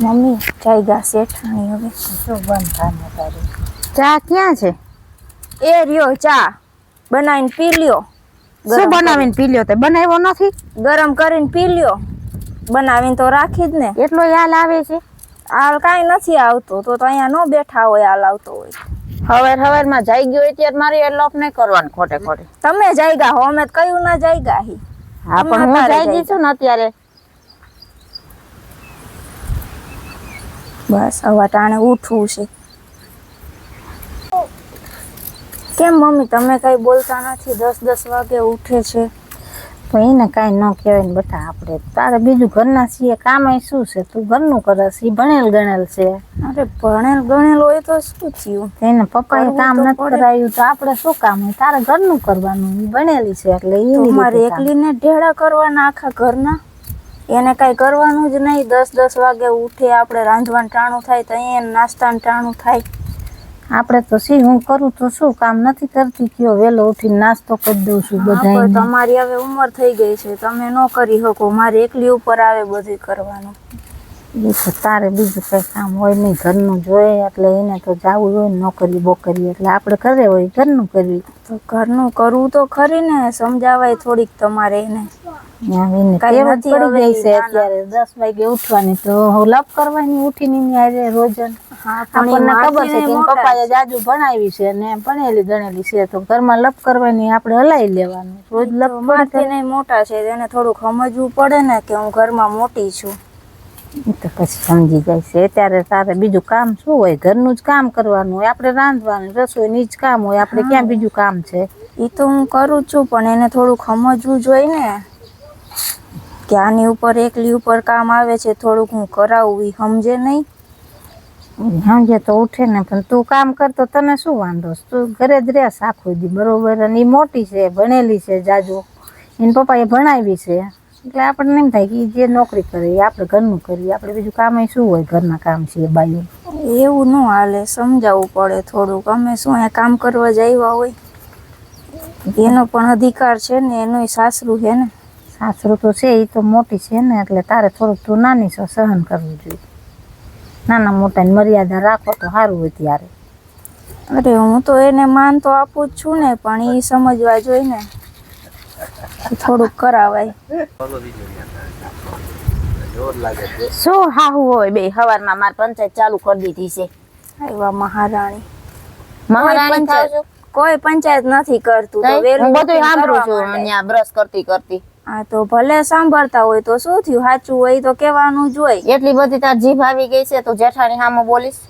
Mummy જાયગા શેઠાણી હવે. શું બંધ થાય તારી? ચા ક્યાં છે? એ રહ્યો ચા. બનાવીને પી લ્યો. શું બનાવીને પી લ્યો તે? બનાવ્યો નથી? ગરમ કરીને પી લ્યો. બનાવીને તો રાખી જ ને. એટલો યાલ આવે છે? હાલ કાંઈ નથી આવતો. તો તો અહીંયા ન બેઠા હોય હાલ આવતો હોય. હવે હવેરમાં જઈ ગયો હોય ત્યારે મારે એ લોપ નહીં કરવાનું ખોટે ખોટે. તમે જાયગા હો અમે કયું ના જઈ હી. હા પણ હું જઈ ગઈ છું ને અત્યારે. બસ હવે ટાણે ઉઠવું છે. કેમ મમ્મી તમે કઈ બોલતા નથી? દસ દસ વાગે ઉઠે છે. તો એને કાંઈ ન કહેવાય ને બટા આપણે. તારે બીજું ઘરના છીએ કામ શું છે? તું ઘરનું કરસ ઈ ભણેલ ગણેલ છે. અરે ભણેલ ગણેલ હોય તો શું થયું? એને પપ્પાએ કામ નથી કરાયું તો આપણે શું કામ? હોય તારે ઘરનું કરવાનું ઈ ભણેલી છે એટલે એ તમારે એકલીને ઢેળા કરવાના આખા ઘરના? એને કાંઈ કરવાનું જ નહીં. દસ દસ વાગે ઉઠી આપણે રાંધવાનું ટાણું થાય તો અહીંયા નાસ્તાનું ટાણું થાય. આપણે તો શી હું કરું તો શું? કામ નથી કરતી કયો વહેલો ઉઠીને નાસ્તો કરી દઉં છું બધા તમારી હવે ઉંમર થઈ ગઈ છે. તમે ન કરી શકો. મારે એકલી ઉપર આવે બધું કરવાનું. તારે બીજું કઈ કામ હોય નહીં ઘરનું જોઈએ એટલે એને તો જવું હોય નોકરી બોકરી એટલે આપણે ઘરે હોય ઘરનું કરવી તો ઘરનું કરવું તો ખરી ને સમજાવાય થોડીક તમારે એને. દસ વાગે ઉઠવાની તો લપ કરવાની ઉઠીને એની હારે રોજ જ. આપણને ખબર છે કે પપ્પાએ જાજુ ભણાવી છે ને ભણેલી ગણેલી છે તો ઘરમાં લપ કરવાની આપણે હલાઈ લેવાનું. રોજ લપ મારથી મોટા છે એને થોડુંક સમજવું પડે ને કે હું ઘરમાં મોટી છું. તો પછી સમજી જાય છે. અત્યારે તારે બીજું કામ શું હોય? ઘરનું જ કામ કરવાનું હોય. આપણે રાંધવાનું રસોઈની જ કામ હોય. આપણે ક્યાં બીજું કામ છે? એ તો હું કરું છું પણ એને થોડુંક સમજવું જોઈએ ને કે આની ઉપર એકલી ઉપર કામ આવે છે થોડુંક હું કરાવું એ સમજે નહીં. સમજે તો ઉઠે ને પણ તું કામ કર તો તને શું વાંધો? તું ઘરે જ રહેશ આખો દી બરોબર? અને એ મોટી છે ભણેલી છે જાજુ. એને પપ્પાએ ભણાવી છે. એટલે આપણને એમ થાય કે જે નોકરી કરે એ આપણે ઘરનું કરીએ. આપણે બીજું કામ શું હોય? ઘરના કામ છે બાયું. એવું ન હાલે સમજાવવું પડે થોડુંક. અમે શું અહીંયા કામ કરવા જ આવ્યા હોય? એનો પણ અધિકાર છે ને એનોય સાસરું છે ને? સાસરું તો છે એ તો મોટી છે ને એટલે તારે થોડુંક તું નાની છો સહન કરવું જોઈએ. નાના મોટાની મર્યાદા રાખો તો સારું હોય ત્યારે. અરે હું તો એને માન તો આપું જ છું ને પણ એ સમજવા જોઈએ ને. થોડુંક કરાવાય. શું હાહુ હોય બે? હવારમાં માર પંચાયત ચાલુ કરી દીધી છે. આવ્યા મહારાણી. મહારાણી કોઈ પંચાયત નથી કરતું તો હું બધું સાંભળું છું અહીંયા બ્રશ કરતી કરતી. હા તો ભલે સાંભળતા હોય તો શું થયું? સાચું હોય તો કહેવાનું જ હોય. એટલી બધી તાર જીભ આવી ગઈ છે તો જેઠાણી સામે બોલીશ?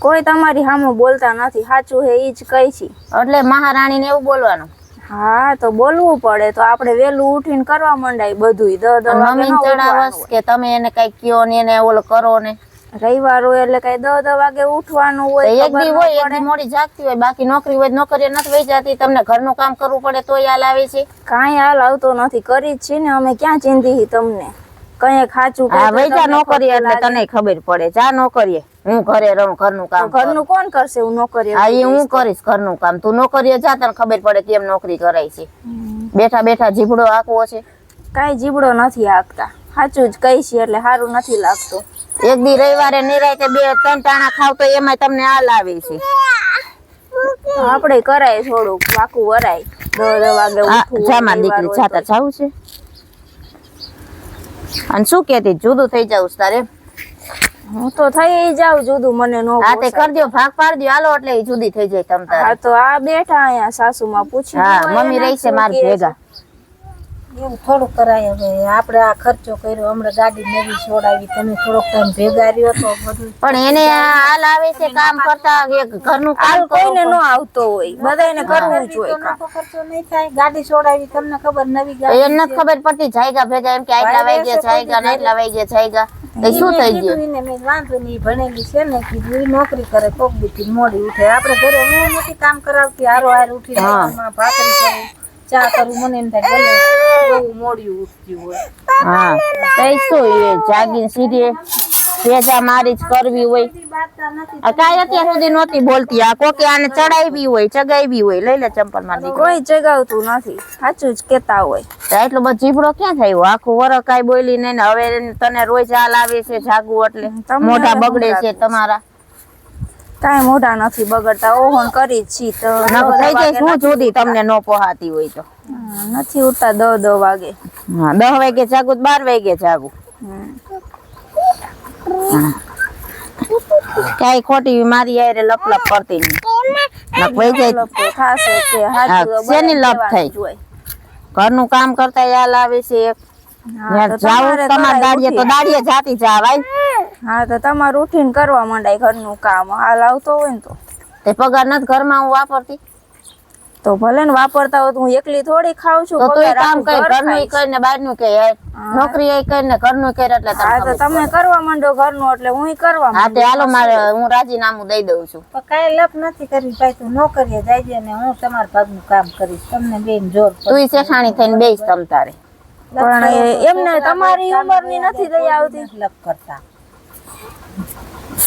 કોઈ તમારી સામે બોલતા નથી. સાચું હે એ જ કહી છે. એટલે મહારાણીને એવું બોલવાનું? હા તો બોલવું પડે. તો આપણે વેલું ઉઠીને કરવા મંડાય બધુંય. દ દ મમ્મી ચડાવસ કે તમે એને કઈ કયો ને એને ઓલો કરો ને. રવિવાર હોય એટલે કઈ દ દ વાગે ઉઠવાનું હોય એક દી હોય એક દી મોડી જાગતી હોય બાકી નોકરી હોય નોકરી નથી વહી જતી તમને ઘરનું કામ કરવું પડે તોય હાલ આવે છે. કાંઈ હાલ આવતો નથી. કરી જ છે ને અમે ક્યાં ચિંધી તમને? કઈ ખાચું હા વૈજા નોકરી એટલે તને ખબર પડે. જા નોકરીએ. હું ઘરે રહું ઘરનું કામ ઘરનું કોણ કરશે હું નોકરી હા એ હું કરીશ? ઘરનું કામ. તું નોકરીએ જા તને ખબર પડે કેમ નોકરી કરાય છે. બેઠા બેઠા જીભડો આકવો છે. કાંઈ જીબડો નથી આકતા સાચું જ કહી છે એટલે સારું નથી લાગતું. એક દી રવિવારે નિરાયતે બે ત્રણ ટાણા ખાવ તો એમાં તમને હાલ લાવે છે. આપણે કરાય થોડુંક વાકું વરાય. દ દ વાગે ઉઠવું જામાં દીકરી જાતા. જાવું છે. અને શું કેતી જુદું થઈ જાવ તારે? હું તો થઈ જાઉં જુદું મને નો હા તે કરજો ભાગ પાડજો. હાલો એટલે જુદી થઈ જાય તમ તારે. હા તો આ બેઠા અહીંયા સાસુમાં પૂછી હા મમ્મી રહી છે માર ભેગા. એવું થોડું કરાય હવે. આપણે આ ખર્ચો કર્યો હમણાં ગાડી નવી છોડાવી તમે થોડોક ટાઈમ ભેગા રહ્યો તો બધું પણ એને હાલ આવે છે કામ કરતા એક ઘરનું કામ કોઈને નો આવતો હોય બધાને કરવું જ હોય ખર્ચો નહીં થાય. ગાડી છોડાવી તમને ખબર નવી ગાડી એને ખબર પડતી જાયગા ભેગા એમ કે આટલા વાગ્યા જાયગા ને આટલા વાગ્યા જાયગા. એ શું થઈ ગયું? એને મેં વાંધો નહીં ભણેલી છે ને કીધું ઈ નોકરી કરે કોક દીથી મોડી ઉઠે. આપણે ઘરે હું નથી કામ કરાવતી હારો હાર ઉઠી. ભાખરી કરું ચા કરું મને એમ થાય બહુ મોડી ઉઠતી હોય. હા શું એ જાગીને સીધી ભેજા મારી જ કરવી હોય. કાંઈ અત્યાર સુધી નહોતી બોલતી. આ કોકે આને ચડાવી હોય ચગાવી હોય. લઈ લે ચંપલમાં કોઈ જગાવતું નથી. સાચું જ કેતા હોય. એટલો બધો જીભડો ક્યાં થયો? આખું વર કાંઈ બોલી નહીં ને હવે તને રોજ હાલ આવે છે જાગવું એટલે મોઢા બગડે છે તમારા. કાંઈ મોઢા નથી બગડતા. ઓહણ કરી જ છી તો થઈ જાય શું જુદી તમને ન પોહાતી હોય તો? નથી ઉઠતા દહ દહ વાગે. હા દસ વાગે જાગું બાર વાગે જાગું. હમ. ખોટી મારી લપ લપ કરતી નહીં. વહી જાય. શેની લપ થઈ? ઘરનું કામ કરતા યાદ આવે છે એક. જાવું તમારે તમારે દાડીએ તો દાડીએ જાતી જાવાય હા તો તમારે ઉઠીને કરવા માંડાય ઘરનું કામ. હાલ આવતો હોય ને તો. તે પગાર નથી ઘરમાં હું વાપરતી. તો ભલે ને વાપરતા હોય હું એકલી થોડી ખાઉં છું તો તું કામ કર ઘરનું કરીને બહારનું કે નોકરી એ કરીને ઘરનું કરે એટલે હા તો તમે કરવા માંડો ઘરનું એટલે હું કરવા હા તે હાલો મારે હું રાજીનામું દઈ દઉં છું. પણ કાંઈ લપ નથી કરી ભાઈ તું નોકરીએ જાયજે ને હું તમારા ભાગનું કામ કરીશ. તમને બેન જોર તું શેઠાણી થઈને બેસ તમ તારે. પણ એમને તમારી ઉંમરની નથી દઈ આવતી. લપ કરતા.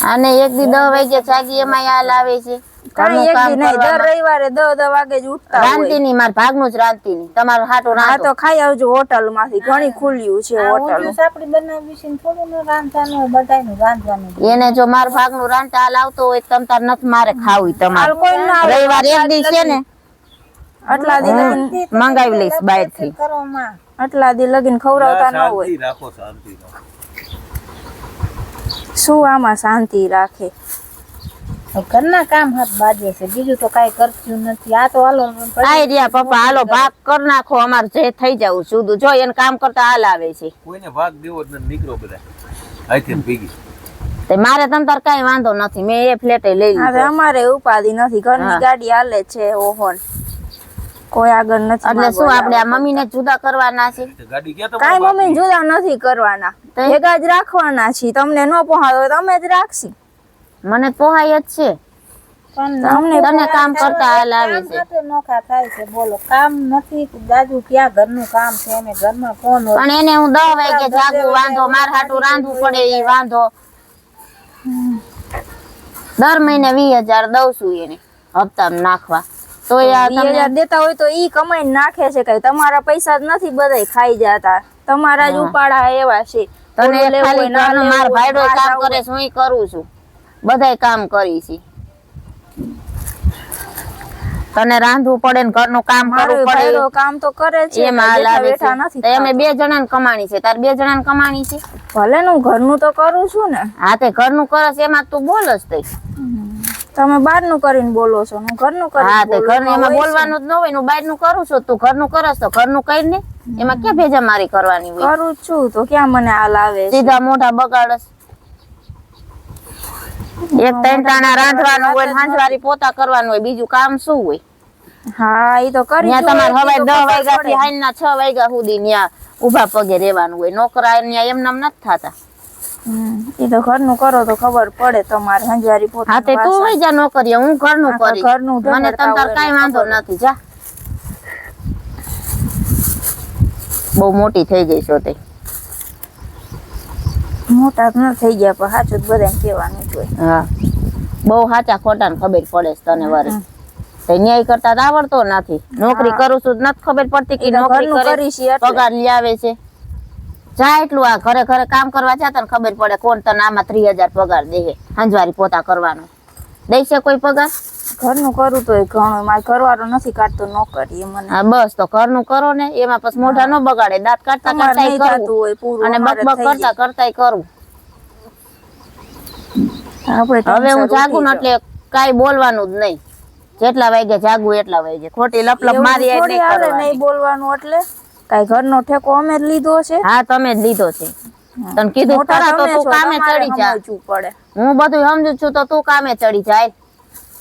અને એક દી દસ વાગે જાગી એમાં હાલ આવે છે. કાંઈ એક દી નહીં દર રવિવારે દહ દહ વાગે જ ઉઠતા હોય. રાંધતી માર ભાગનું જ રાંધતી નહીં તમારું હાટું હા તો ખાઈ આવજો હોટલમાંથી ઘણી ખુલ્યું છે હોટલ. સાપડી બનાવી છે ને થોડું ને રાંધવાનું હોય, બધાયનું રાંધવાનું એને જો માર ભાગનું રાંધતા હાલ આવતો હોય તમ તાર નથી મારે ખાવું તમારે. કોઈ ના રવિવાર એક દી છે ને આટલા દી લગીન મંગાવી લઈશ કરો માં. આટલા દી લગીન ખવડાવતા ન હોય. શાંતિ રાખો શાંતિ શું આમાં શાંતિ રાખે? ઘરના કામ હાથ બાજે છે. બીજું તો કઈ કરતું નથી. આ તો હાલો આઈડિયા પપ્પા હાલો ભાગ કર નાખો અમારે જે થઈ જવું સુધું જો એને કામ કરતા હાલ આવે છે. કોઈને ભાગ દેવો જ નીકળો બધા. આઈથી ભેગી. તે મારે તંતર તાર કઈ વાંધો નથી. મેં એ ફ્લેટે લઈ લીધો. હવે અમારે ઉપાધિ નથી. ઘરની. ગાડી હાલે છે ઓહોન કોઈ આગળ નથી એટલે શું આપણે આ મમ્મીને જુદા કરવાના છે? કાઈ ગાડી ક્યાં કાંઈ તમારે મમ્મી જુદા નથી કરવાના. તો? ભેગા જ રાખવાના છીએ. તમને ન પહોંચાડો હોય તો જ રાખશી. મને પોહાય જ છે. તમને કામ કરતા હાલ આવે છે. નોખા થાય છે બોલો. કામ નથી દાદુ ક્યાં ઘરનું કામ છે? અમે ઘરમાં ફોન પણ એને હું દસ વાગે જાગું વાંધો માર હાટું રાંધવું પડે એ વાંધો. દર મહિને વીસ હજાર દઉં છું એને હપ્તામાં નાખવા. તો તમને દેતા હોય તો ઈ કમાઈને નાખે છે કઈ. તમારા પૈસા જ નથી બધાય ખાઈ જતા. તમારા જ ઉપાડા એવા છે. તને ખાલી માર ભાઈડો કામ કરે ઈ કરું છું. બધાય કામ કરી છે. તને રાંધવું પડે ને ઘરનું કામ કરવું પડે. કામ તો કરે છે એમાં હાલ આવે છે. અમે. બે જણાને કમાણી છે. તાર બે જણાને કમાણી છે? ભલે ને હું ઘરનું તો કરું છું ને. હા તે ઘરનું કરસ એમાં તું બોલ જ તઈ. તમે બહારનું કરીને બોલો છો હું ઘરનું કરીને હા તે. ઘરનું એમાં બોલવાનું જ ન હોય ને હું બહારનું કરું છું તું ઘરનું કરસ તો ઘરનું કઈ ને એમાં ક્યાં ભેજા મારી કરવાની હોય? કરું છું તો ક્યાં મને હાલ આવે સીધા મોઢા બગાડસ. એક ત્રણ ટાણા રાંધવાનું હોય હાંજવારી પોતા કરવાનું હોય બીજું કામ શું હોય? હા એ તો કરી ત્યાં તમારે હવે દસ વાગ્યા થી હાઈ ના છ વાગ્યા સુધી ત્યાં ઊભા પગે રહેવાનું હોય. નોકરા ત્યાં એમના નથી થતા. એ તો ઘરનું કરો તો ખબર પડે તમારે હાંજવારી પોતા હા તે તું. વઈ જા નોકરી હું ઘરનું કરી ઘરનું મને ઢોંઢતા તમ તાર હોય વાંધો નથી જા. બહુ મોટી થઈ ગઈ છો તે. મોટા ન થઈ ગયા પણ સાચું બધાને કહેવાનું જ હોય. હા. બહુ સાચા ખોટા ખબર પડે છે તને વરે. ન્યાય કરતા તો આવડતો નથી. નોકરી કરું છું નથી ખબર પડતી કે નોકરી કરી છે પગાર લઈ આવે છે. જા એટલું આ ઘરે ઘરે કામ કરવા જા તને ખબર પડે કોણ તને આમાં ત્રી હજાર પગાર દે હંજવારી પોતા કરવાનો. દેશે કોઈ પગાર? ઘરનું કરું તો ઘણું મારે ઘરવાળો નથી કાઢતો નોકરી મને. હા બસ તો ઘરનું કરો ને એમાં પછી મોઢા ન બગાડે. દાંત કાઢતા કાઢતા કરવું. અને બકબક કરતા કરતા કરવું. આપણે હવે હું જાગું એટલે કાંઈ બોલવાનું જ નહીં. જેટલા વાગે જાગું એટલા વાગે. ખોટી લપ લપ મારી કરવાની. નહીં બોલવાનું એટલે? કાંઈ ઘરનો ઠેકો અમે જ લીધો છે. હા તમે જ લીધો છે. તને કીધું ખરા તો તું કામે ચડી જા. પડે. હું બધું સમજુ છું તો તું કામે ચડી જાય.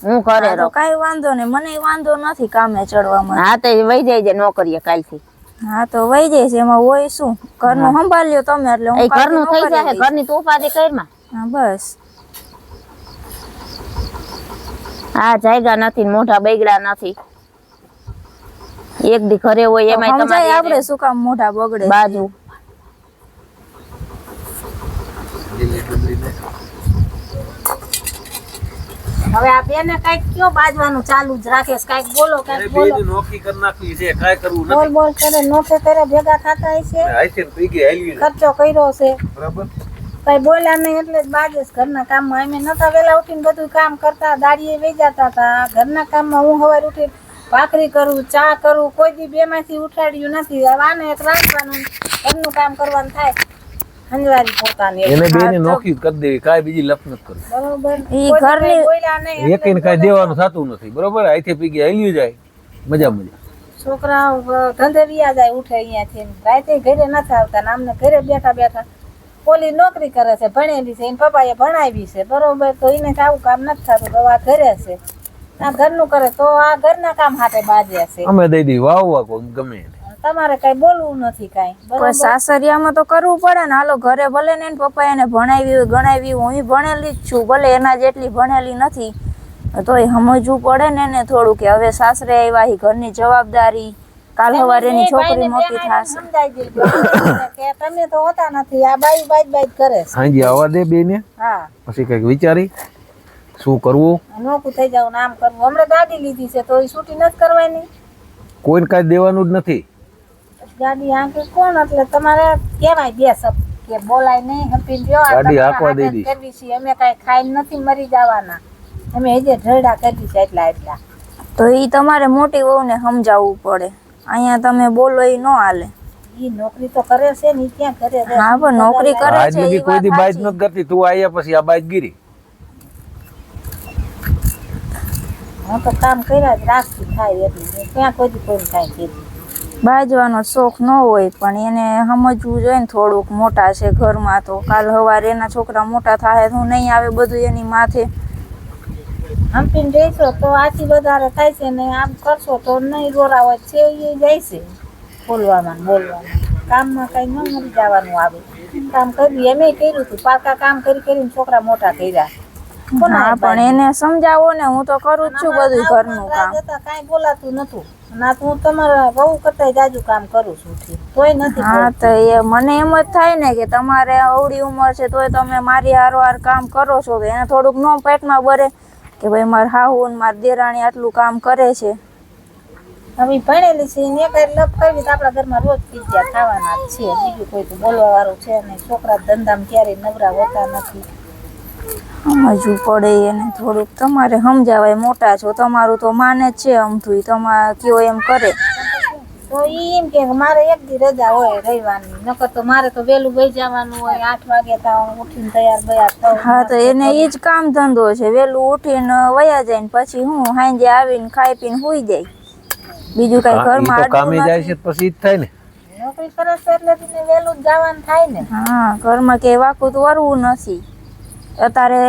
હું ઘરે તો રહું. કઈ વાંધો નહીં. મને વાંધો નથી કામે ચડવામાં. હા તો વહી જાય છે નોકરીએ કાલથી. હા તો વહી જાય છે. એમાં હોય શું? ઘરનું સંભાળ્યો તમે એટલે ઘરનું થઈ જાય. ઘરની તું ઉપાધિ કરમાં. હા બસ. હા જાયગા નથી મોઢા બગડા નથી. એક દી ઘરે હોય એમાં તમારે આપણે શું કામ મોઢા બગડે બાજુ. હવે આ બેને કંઈક કયો બાજવાનું ચાલુ જ રાખે કંઈક બોલો કંઈક બોલો. નોખી કરી નાખી છે કાંઈ કરવું બોલ નથી. બોલ કરે નોખે કરે ભેગા થતા હશે? આઈથી ને ભેગી હાલવી છે. ખર્ચો કર્યો છે. બરાબર. કઈ બોલ્યા નહીં એટલે જ બાજે છે ઘરના કામમાં અમે નતા વેલા ઉઠીને બધું કામ કરતા દાડીએ વહી જતા હતા. ઘરના કામમાં હું સવારે ઉઠી ભાખરી કરું ચા કરું કોઈ દી બે માંથી ઉઠાડ્યું નથી. આને એક રાખવાનું ઘરનું કામ કરવાનું થાય. હંજવારી પોતાની એને બેયને નોખી કરી દેવી કાંઈ બીજી લપ નથી કરવી. બરોબર. ઈ ઘરની- બોલ્યા નહીં એકઈને કાંઈ દેવાનું થતું નથી બરોબર? આઈથી હાલ્યું જાય મજા મજા. છોકરાઓ ધંધે વિયા જાય ઉઠે અહીંયાથી. રાતે ઘરે નથી આવતા ને આમને ઘરે બેઠા બેઠા ઓલી નોકરી કરે છે ભણેલી છે એને પપ્પાએ ભણાવી છે બરોબર? તો એને આવું કામ નથી થતું તો આ ઘરે છે. આ ઘરનું કરે તો આ ઘરના કામ હાથે બાજે છે. અમે દઈ દઈ વાવ વાહ ગમે તમારે કઈ બોલવું નથી કઈ પણ સાસરિયામાં તો કરવું પડે ને હાલો ઘરે ભલે ને એના પપ્પા એને ભણાવી હોય ગણાવી હોય, હું ભણેલી જ છું ભલે એના જેટલી ભણેલી નથી તોય સમજવું પડે ને એને થોડું કે હવે સાસરે આવ્યા હી ઘરની જવાબદારી કાલ સવારે એની છોકરી મોટી થશે. તમે તો હોતા નથી આ બાઈ બાઈ બાઈ કરે છે. સાંજે આવવા દે બેને. હા. પછી કંઈક વિચારી શું કરવું? નોકું થઈ જાવ ને આમ કરવું. હમણાં ગાડી લીધી છે તો એ છૂટી નથી કરવાની. કોઈને કાંઈ દેવાનું જ નથી. ગાડી આંકે કોણ? એટલે તમારે કેવાય બે શબ્દ કે બોલાય નહીં હપીને રહ્યો ગાડી તમારા દઈ દી કરવી છે. અમે કાંઈ ખાઈ નથી મરી જવાના. અમે હજે ઢળડા કરી છે એટલા એટલા. તો એ તમારે મોટી વહુને સમજાવવું પડે. અહીંયા તમે બોલો એ નો હાલે. ઈ નોકરી તો કરે છે ને ક્યાં કરે છે? હા પણ નોકરી કરે આજ છે લગી કોઈ દી વાત બાઈજ કરતી તું આયા પછી આ બાઈજ ગીરી. હું તો કામ કર્યા જ રાખતી થાય એટલું ક્યાં કોઈ દી કોઈને કાંઈ કીધું. બાજવાનો શોખ ન હોય પણ એને સમજવું જોઈએ ને થોડુંક. મોટા છે ઘરમાં તો કાલ સવારે એના છોકરા મોટા થાય હું નહીં આવે બધું એની માથે. હંપીને જઈશો તો આથી વધારે થાય છે ને આમ કરશો તો નહીં રોરાવત છે એ જાય છે બોલવામાં બોલવામાં. કામમાં કઈ ન મરી જવાનું આવે. કામ કર્યું એમે કર્યું હતું પાકા કામ કરી કરીને છોકરા મોટા કર્યા હા પણ એને સમજાવો ને હું તો કરું જ છું બધું ઘરનું કામ. કાંઈ બોલાતું નતું ના તો હું તમારા બહુ કરતા જાજુ કામ કરું છું. તોય નથી હા તો એ મને એમ જ થાય ને કે તમારે અવડી ઉંમર છે તોય તમે મારી હારવાર કામ કરો છો. એને થોડુંક નો પેટમાં બરે. કે ભાઈ મારા હાહુ ને મારી દેરાણી આટલું કામ કરે છે. હવે ભણેલી છે ને કઈ લપ કરવી તો આપણા ઘરમાં રોજ પીઝા ખાવાના જ છે. બીજું કોઈ તો બોલવા વાળું છે ને છોકરા ધંધામાં ક્યારેય નવરા હોતા નથી. સમજવું પડે એને થોડુંક. તમારે સમજાવાય મોટા છો. તમારું તો માને જ છે અમથું. તમારે કયો એમ કરે. તો એમ કે મારે એક દી રજા હોય રવિવારની નકર તો મારે તો વહેલું વહી જવાનું હોય આઠ વાગે તો ઉઠીને તૈયાર બયાર થવું હા તો એને એ જ કામ ધંધો છે. વહેલું ઉઠીને વયા જાય ને પછી હું સાંજે આવીને ખાઈ પીને સુઈ જાય. બીજું કઈ ઘરમાં કામે જાય છે પછી ઈ જ થાય ને. નોકરી કરે છે એટલે તેને વહેલું જ જવાનું થાય ને. હા ઘરમાં કે વાકું તો વરવું નથી. અત્યારે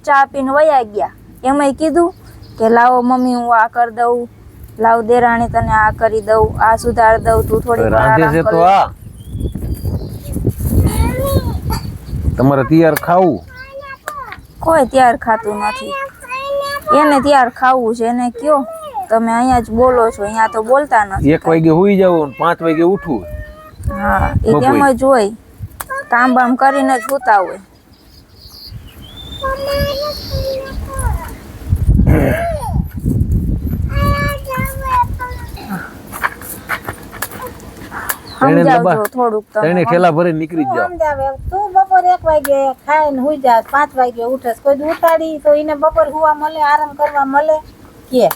ચા પીને વયા ગયા. એમાંય કીધું કે લાવો મમ્મી હું આ કરી દઉં. લાવ દેરાણી તને આ કરી દઉં આ સુધાર દઉં તું થોડી રાંધે છે તો આ. તમારે તૈયાર ખાવું? કોઈ ત્યાર ખાતું નથી. એને ત્યાર ખાવું છે એને કયો? તમે અહીંયા જ બોલો છો અહીંયા તો બોલતા નથી એક વાગે હુઈ જવું પાંચ વાગે ઉઠવું હા એ. કેમ જ હોય. કામ બામ કરીને જ સૂતા હોય. તેને લબા- થોડુંક તેને ખેલા ભરે નીકળી જાવ સમજાવે તું બપોર એક વાગે ખાઈને હુઈ જા પાંચ વાગે ઉઠે. કોઈ દી ઉઠાડી તો એને બપોર હુવા મળે આરામ કરવા મળે. કે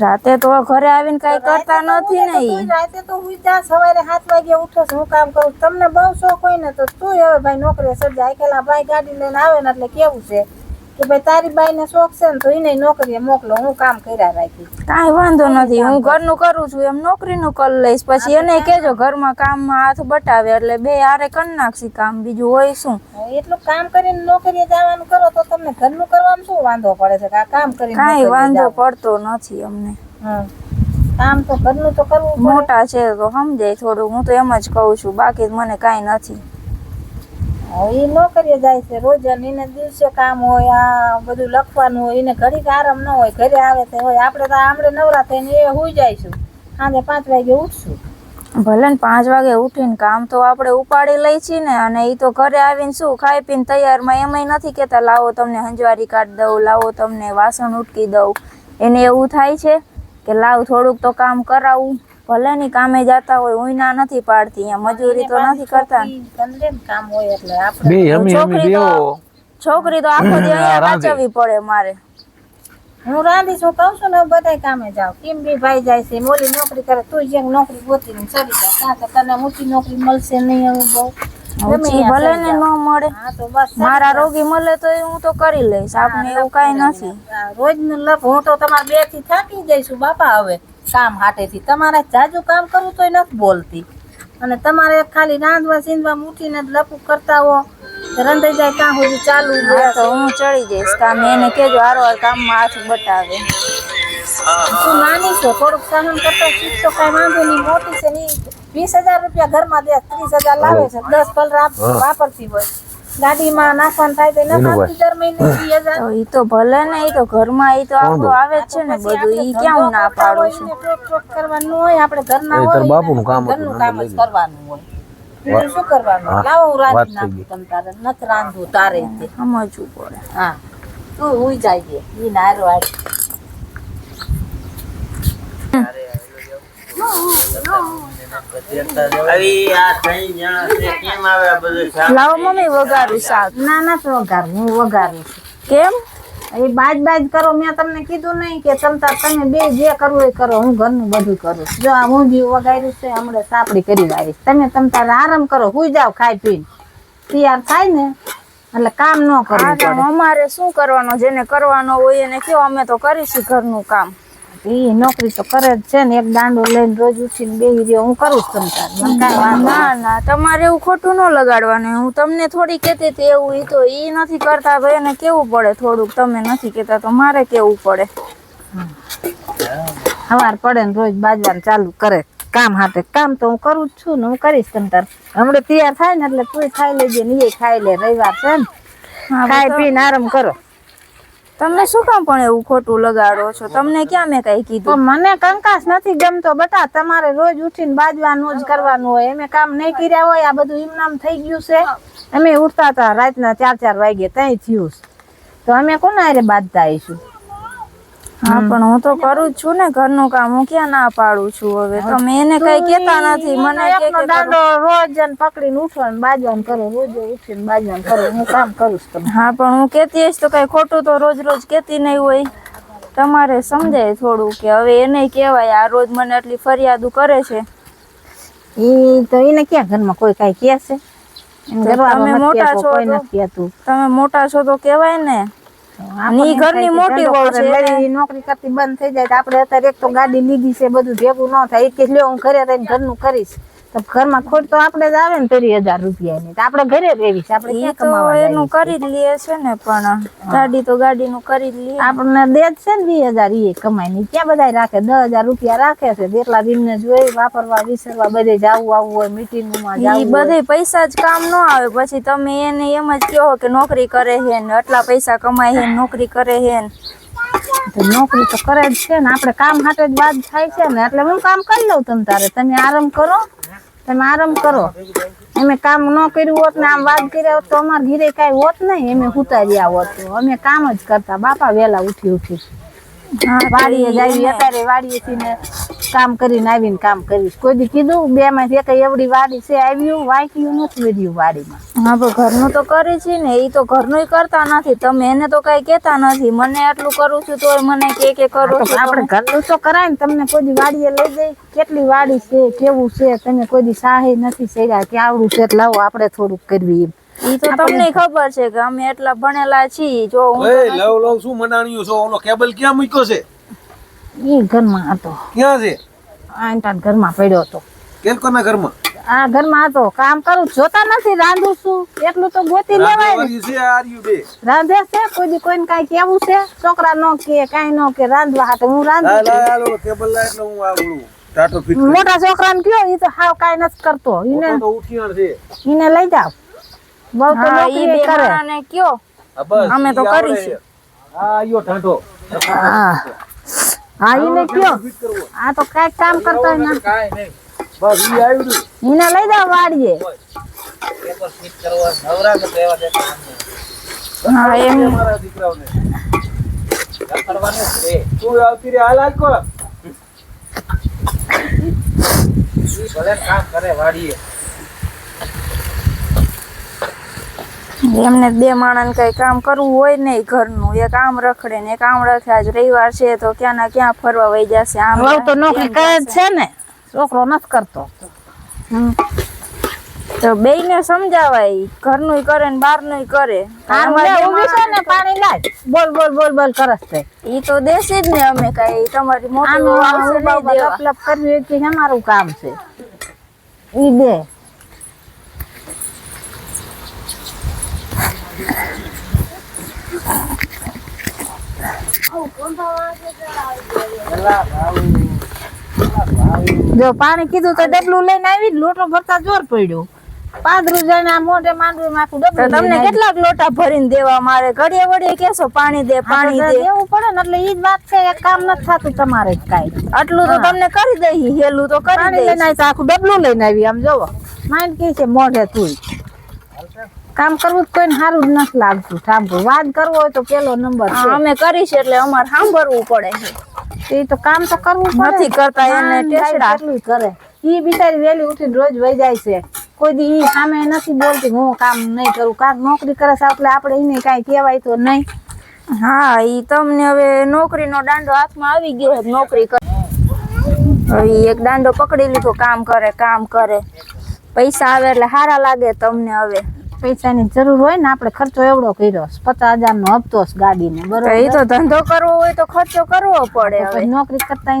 રાતે તો ઘરે આવીને કઈ કરતા નથી ને રાતે તો હુઈ જા. સવારે સાત વાગે ઉઠો હું કામ કરું. તમને બહુ શોખ હોય ને તો તું હવે ભાઈ નોકરી સર્જાય. કેલા ભાઈ ગાડી લઈને આવે ને એટલે કેવું છે? કે ભાઈ તારી બાઈને શોખ છે ને તો એને નોકરીએ મોકલો હું કામ કર્યા રાખી. કાંઈ વાંધો નથી હું ઘરનું કરું છું એમ નોકરીનું કરી લઈશ. પછી એને કેજો ઘરમાં કામમાં હાથ બટાવે એટલે બે આરે કરી નાખશી કામ બીજું હોય શું? એટલું કામ કરીને નોકરીએ જવાનું કરો તો તમને ઘરનું કરવાનું શું વાંધો પડે છે? કે કામ કરીને કાંઈ વાંધો પડતો નથી અમને. હમ. કામ તો ઘરનું તો કરવું મોટા છે તો સમજાય થોડું હું તો એમ જ કહું છું બાકી મને કાંઈ નથી. એ નોકરીએ જાય છે. રોજ એને દિવસે કામ હોય, આ બધું લખવાનું હોય એને ઘડીક આરામ ન હોય, ઘરે આવે તે હોય. આપણે તો આમળે નવરા થઈને એ હુઈ જઈશું. સાંજે પાંચ વાગે ઉઠશું. ભલે ને પાંચ વાગે ઉઠીને કામ તો આપણે ઉપાડી લઈ છીએ ને, અને એ તો ઘરે આવીને શું ખાઈ પીને તૈયારમાં એમાંય નથી કહેતા, લાવો તમને હંજવારી કાઢ દઉં, લાવો તમને વાસણ ઉટકી દઉં. એને એવું થાય છે કે લાવ થોડુંક તો કામ કરાવું. ભલે ની કામે જતા હોય હું ના નથી પાડતી અહીંયા મજૂરી તો નથી કરતા. કામ હોય એટલે આપણે છોકરી તો છોકરી તો આખો દી અહીંયા રાંધે. પડે મારે. હું રાંધી છું કહું છું ને બધાય કામે જાવ કેમ બી ભાઈ જાય છે મોલી નોકરી કરે તું જેમ નોકરી ગોતી ને ચડી જા. કાં તો તને ઊંચી નોકરી મળશે નહીં એવું બહુ. ત્યાં ભલે ને ન મળે. તો બસ મારા રોગી મળે તો હું તો કરી લઈશ. આપણે એવું કઈ નથી. રોજનું લપ હું તો તમારા બેથી થાકી જઈશું બાપા હવે. કામ હાટેથી તમારે જાજુ કામ કરવું તોય નથી બોલતી. અને તમારે ખાલી રાંધવા સીંધવા મૂઠીને લપુ કરતા હો. રંધાઈ જાય ત્યાં સુધી ચાલુ તો હું ચડી જઈશ કામ. એને કેજો હારો કામમાં હાથ બતાવે તું નાની છો થોડુંક સહન કરતા શીખ તો કઈ વાંધો નહીં. મોટી છે નહીં વીસ હજાર રૂપિયા ઘરમાં દે ત્રીસ હજાર લાવે છે. દસ પલ વાપરતી હોય. ગાડીમાં નાખવાનું થાય તો ન દર મહિને વીસ હજાર. તો તો ભલે ને એ તો ઘરમાં એ તો આપણું આવે જ છે ને બધું ઈ ક્યાં હું ના પાડું છું? ટોક ટોક કરવાનું હોય આપણે ઘરના એ હોય બાપુનું કામ ઘરનું કામ જ કરવાનું હોય. શું કરવાનું? લાવો હું રાંધી નાખું તમ તારે. નથી રાંધવું તારે સમજવું પડે. હા. તું હુઈ જાય ઈ નારો આય આવી આ ત્રણ જણા છે કેમ આવે આ બધું શાક? લાવો મમ્મી વઘારું શાક. ના નથી વઘારું હું વઘારું છું. કેમ? એ બાજ બાજ કરો મેં તમને કીધું નહીં કે તમતા તમે બે જે કરવું એ કરો હું ઘરનું બધું કરું જો આ હું જે વગાડ્યું છે હમણાં સાપડી કરી વાળીશ તમે તમતા આરામ કરો હું જાઓ ખાઈ પીને. તૈયાર થાય ને એટલે કામ ન કરો કરવું તો અમારે શું કરવાનો જેને કરવાનો હોય એને કયો અમે તો કરીશું ઘરનું કામ. એ નોકરી તો કરે જ છે ને એક દાંડો લઈને રોજ ઉઠીને બેહી રહ્યો હું કરું છું તમતાર ના ના તમારે એવું ખોટું ન લગાડવાનું. હું તમને થોડી કહેતી હતી એવું એ તો એ નથી કરતા તો એને કેવું પડે થોડુંક? તમે નથી કહેતા તો મારે કેવું પડે? સવાર પડે ને રોજ બાજવાનું ચાલુ કરે. કામ હાથે. કામ તો હું કરું જ છું ને હું કરીશ તમતાર હમણાં તૈયાર થાય ને એટલે તું ખાઈ લેજે ને એ ખાઈ લે. રવિવાર છે ને. ખાઈ પીને આરામ કરો. તમે શું કામ પણ એવું ખોટું લગાડો છો? તમને ક્યાં મેં કઈ કીધું? મને કંકાસ નથી ગમતો. બટા તમારે રોજ ઉઠીને બાજવાનું જ કરવાનું હોય. અમે કામ નહીં કર્યા હોય. આ બધું ઇમનામ થઈ ગયું છે. અમે ઉઠતા હતા રાતના ચાર ચાર વાગે ત્યાં થયું. તો અમે કોના હારે બાંધતા આવીશું? હા પણ હું તો કરું જ છું ને ઘરનું કામ. હું ક્યાં ના પાડું છું હવે? તમે એને કઈ કેતા નથી. મને કે દાંડો રોજ જ પકડીને ને બાજવાનું કરો રોજ ઉઠીને બાજવાનું કરો હું કામ કરું છું હા પણ હું કેતી હશ તો કઈ ખોટું તો રોજ રોજ કેતી નહીં હોય. તમારે સમજાય થોડું કે હવે એને કહેવાય આ રોજ મને આટલી ફરિયાદો કરે છે. એ તો એને ક્યાં ઘરમાં કોઈ કાંઈ કહે છે? તમે મોટા છો તમે મોટા છો તો કહેવાય ને. ઈ ઘરની મોટી વહુ છે નોકરી કરતી બંધ થઈ જાય તો આપણે અત્યારે એક તો ગાડી લીધી છે બધું ભેગું ન થાય. કે લ્યો હું ઘરે રહીને ઘરનું કરીશ. તો ઘરમાં ખોટ તો આપણે જ આવે ને ત્રીસ હજાર રૂપિયા ની આપણે ઘરે રહેવીશ આપણે ક્યાં કમાવા એનું કરી જ લે છે ને પણ ગાડી તો ગાડીનું કરી જ લે. આપણને દે જ છે ને બે હજાર એ કમાઈ ની ક્યાં બધા રાખે? દસ હજાર રૂપિયા રાખે છે. જેટલા દિનને જોઈ વાપરવા વિસરવા બધે જવું આવવું હોય મીટિંગમાં ઈ બધે પૈસા જ કામ ન આવે. પછી તમે એને એમ જ કહો કે નોકરી કરે છે ને આટલા પૈસા કમાય છે નોકરી કરે છે ને. નોકરી તો કરે જ છે ને, આપણે કામ હાટે જ વાત થાય છે ને, એટલે હું કામ કરી લઉં તમ તારે. તમે આરામ કરો, તમે આરામ કરો. અમે કામ ન કર્યું હોત ને, આમ વાત કર્યા હોત તો અમારે ઘીરે કાંઈ હોત નહીં અમે ઉતાર્યા હોત. અમે કામ જ કરતા, બાપા વહેલા ઉઠી ઉઠી વાડીએ ઈ જ આવી એને- અત્યારે વાડીએથી ને કામ કરીને આવીને કામ કરીશ. કોઈ દી કીધું બે માંથી એક એવડી વાડી છે આવ્યું વાંક્યું નથી વધ્યું વાડીમાં. હા પણ ઘરનું તો કરે છે ને એ તો ઘરનું કરતા નથી. તમે એને તો કઈ કેતા નથી. મને આટલું કરું છું તોય મને કે કે કરો તો છો આપણે ઘરનું તો કરાય ને તમને કોઈ દી વાડીએ લઈ જઈ. કેટલી વાડી છે કેવું છે તમે કોઈ દી સાહે નથી સેર્યા કે આવડું છે એટલે લાવો આપણે થોડુંક કરવી એમ. એ તો તમને ખબર છે કે અમે એટલા ભણેલા છીએ જો હું એ લવ લવ શું મનાણ્યું છો? ઓલો કેબલ ક્યાં મૂક્યો છે? એ ઘરમાં હતો. ક્યાં છે? આ ઘરમાં પડ્યો હતો. કેમ કોના ઘરમાં? આ ઘરમાં હતો. કામ કરું જોતા નથી રાંધું છું. એટલું તો ગોતી લેવાય ને. રાંધે છે કોઈ દી કોઈને કાંઈ કેવું છે? છોકરા નો કે કાંઈ નો કે રાંધવા હાટે હું રાંધું કેબલ લાય એટલે હું આવડું. મોટા છોકરાને કયો એ તો હાવ કાંઈ નથી કરતો. ઈને મોટો ઉઠિયાણ છે. એને લઈ જાવ બહુ તો નોકરી કરે. માણાને કયો? અમે તો કરીશું. છે. હા આયો હા હા કયો? આ તો કાંઈક કામ કરતો ને. નહીં. બસ ઈ આવ્યું ને. લઈ જાવ વાડીએ. પેપર ફિટ કરવા નવરા તો એવા દેતા હા એમ. મારા દીકરાઓને. રખડવાનું છે. તું આવતી રે હાલ આજ કો ભલે કામ કરે વાડીએ. એમને બે માણસ કઈ કામ કરવું હોય નહીં ઘરનું. એક આમ રખડે ને એક આમ રખડે આજ રવિવાર છે તો ક્યાં ના ક્યાં ફરવા વહી જશે આમ વહુ તો નોકરી કરે છે ને. છોકરો નથી કરતો. હમ. તો ને સમજાવાય ઘરનું કરે ને કરે. લે, ઊભી છે ને પાણી લાય. બોલ બોલ બોલ બોલ કરસ તે. ઈ તો દેશે જ ને અમે કઈ. તમારી મોટી આવશે નહીં દેવા. લપ લપ કરવી કે અમારું કામ છે? ઈ દે જો પાણી કીધું તો ડબલું લઈને આવી લોટો ભરતા જોર પડ્યો. પાંદરું જઈને આ મોઢે માંડવી માથું ડબલું તમને કેટલાક લોટા ભરીને દેવા મારે? ઘડીએ વડીએ કેસો પાણી દે પાણી દે. એવું પડે ને એટલે ઈ જ વાત છે એક કામ નથી થતું તમારે જ કાંઈ. આટલું તો તમને કરી દઈ હેલું તો કરી દઈ લઈને આવી આખું ડબલું લઈને આવી આમ જોવો. માઇન્ડ કે છે મોઢે તું કામ કરવું જ કોઈને સારું જ નથી લાગતું. સાંભળું વાત કરવો હોય તો પેલો નંબર છે. અમે કરીશ એટલે અમારે સાંભળવું પડે છે. એ તો કામ તો કરવું પડે. નથી કરતા એને ટેસડા. એટલું કરે. ઈ બિચારી વેલી ઉઠીને રોજ વહી જાય છે. કોઈ દી ઈ સામે નથી બોલતી હું કામ નહીં કરું. કાંક નોકરી કરે છે એટલે આપણે એને કાંઈ કહેવાય તો નહીં. હા ઈ તમને હવે નોકરીનો દાંડો હાથમાં આવી ગયો છે નોકરી કરે. હવે એક દાંડો પકડી લીધો કામ કરે કામ કરે. પૈસા આવે એટલે સારા લાગે તમને હવે. પૈસાની જરૂર હોય ને આપણે ખર્ચો એવડો કર્યો. પચાસ હજાર નો હપ્તો ગાડી ને તો બરોબર એ તો ધંધો કરવો હોય તો ખર્ચો કરવો પડે નોકરી કરતા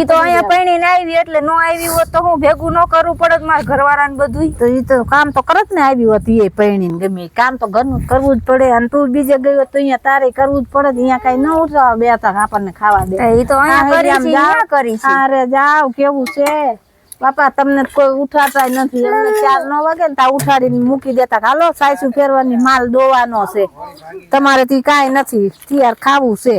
એ તો અહીંયા પૈણીને આવી એટલે નો આવી હોત તો હું ભેગું ન કરવું પડે મારા ઘરવાળા ને બધું તો એ તો કામ તો કરત ને આવી હોત એ પૈણીને ગમે. કામ તો ઘરનું કરવું જ પડે. અને તું બીજે ગઈ હોત તો અહીંયા તારે કરવું જ પડે અહીંયા કઈ ન ઉઠવા બે તક આપણને ખાવા દે. એ તો અહીંયા કરી છે અરે જાવ કેવું છે? બાપા, તમને કોઈ ઉઠાતા નથી. એમને ચાર નો વાગે ને ત્યાં ઉઠાડીને મૂકી દેતા હાલો સાયસુ ફેરવાની માલ દોવાનો છે. તમારે થી કાંઈ નથી. તૈયાર ખાવું છે.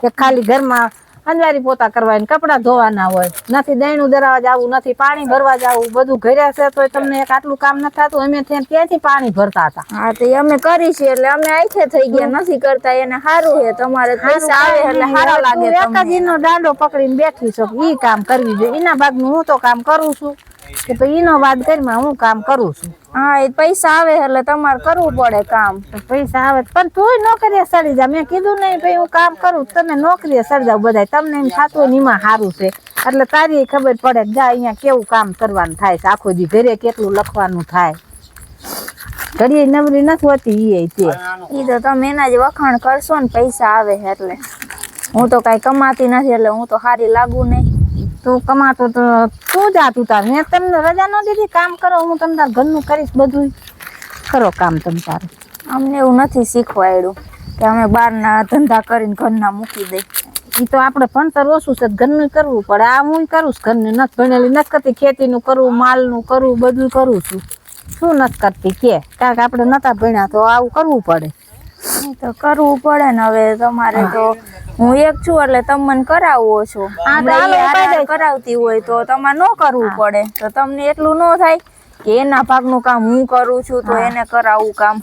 કે ખાલી ઘરમાં અંજવારી પોતા કરવાની કપડા ધોવાના હોય. નથી દહીણું દરાવા જવું નથી પાણી ભરવા જવું બધું ઘરે છે તો તમને એક આટલું કામ નથી થતું. અમે ત્યાં ક્યાંથી પાણી ભરતા હતા? હા તો અમે કરી છે એટલે અમે આઈથે થઈ ગયા નથી કરતા એને સારું છે તમારે પૈસા આવે એટલે સારા લાગે એક જ દાંડો પકડીને બેઠી છો ઈ કામ કરવી જોઈએ. એના ભાગનું હું તો કામ કરું છું. કે તો ઈનો વાત કરીમાં હું કામ કરું છું. હા એ પૈસા આવે એટલે તમારે કરવું પડે કામ. પૈસા આવે પણ તું નોકરીએ સડી જા. મેં કીધું નહીં ભાઈ હું કામ કરું તમે નોકરીએ સડી જાવ બધા તમને એમ થતું હોય એમાં સારું છે. એટલે તારી ખબર પડે જા અહીંયા કેવું કામ કરવાનું થાય છે. આખો દી ઘરે કેટલું લખવાનું થાય. ઘડીએ નબળી નથી હોતી એ તે. ઈ તો તમે એના જ વખાણ કરશો ને પૈસા આવે એટલે. હું તો કાંઈ કમાતી નથી એટલે હું તો સારી લાગુ નહીં. તું કમાતો તો તું જા તું તાર. મેં તમને રજા ન દીધી, કામ કરો, હું તમ તાર ઘરનું કરીશ બધું કરો કામ તમ તારું. અમને એવું નથી શીખવાડ્યું કે અમે બહારના ધંધા કરીને ઘરના મૂકી દઈ એ તો આપણે ભણતર ઓછું છે, ઘરનું કરવું પડે. આ હું કરું છું, ઘરનું નથી ભણેલી, નથી કરતી ખેતીનું કરવું માલનું કરવું બધું કરું છું. શું નથી કરતી? કે કારણ કે આપણે નતા ભણ્યા તો આવું કરવું પડે. તો કરવું પડે ને હવે તમારે તો. હું એક છું એટલે તમે મને કરાવો છો. કરાવતી હોય તો તમારે ન કરવું પડે. તો તમને એટલું ન થાય કે એના ભાગનું કામ હું કરું છું તો એને કરાવું કામ.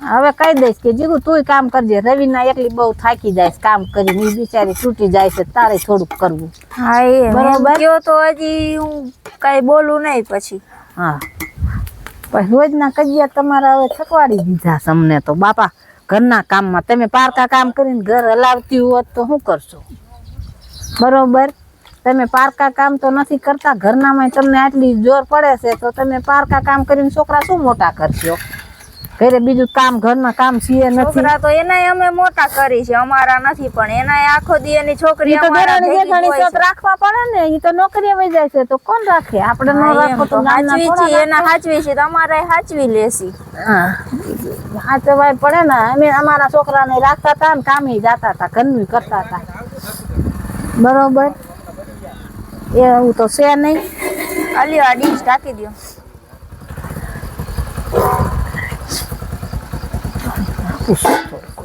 હવે કહી દઈશ કે જીગું તું કામ કરજે. રવિના એકલી બહુ થાકી જાય કામ કરીને. બિચારી છૂટી જાય છે. તારે થોડુંક કરવું. હા એ બરોબર. કયો તો હજી હું કઈ બોલું નહીં પછી. હા. પછી રોજના કજિયા તમારા હવે થકવાડી દીધા તમને તો. બાપા ઘરના કામમાં. તમે પારકા કામ કરીને ઘર હલાવતી હોત તો શું કરશો? બરોબર? તમે પારકા કામ તો નથી કરતા. ઘરનામાં તમને આટલી જોર પડે છે, તો તમે પારકા કામ કરીને છોકરા શું મોટા કરશો? ઘરે બીજું કામ ઘરના કામ છીએ નથી. છોકરા તો એનાય અમે મોટા કરી છે અમારા નથી પણ એનાય આખો દી એની છોકરી તો જેઠાણી રાખવા પડે ને ઈ તો નોકરીએ આવી જાય છે તો કોણ રાખે? આપણે ન રાખો તો તો હાચવી છે એના હાચવી છે તમારે હાચવી લેસી હા. હાચવાય પડે ને અમે અમારા છોકરાને રાખતા હતા ને કામે જતા હતા ઘરનું કરતા હતા બરોબર? એવું તો છે નહીં. અલી આ ડીશ ઢાંકી દો પૂછો થોડું.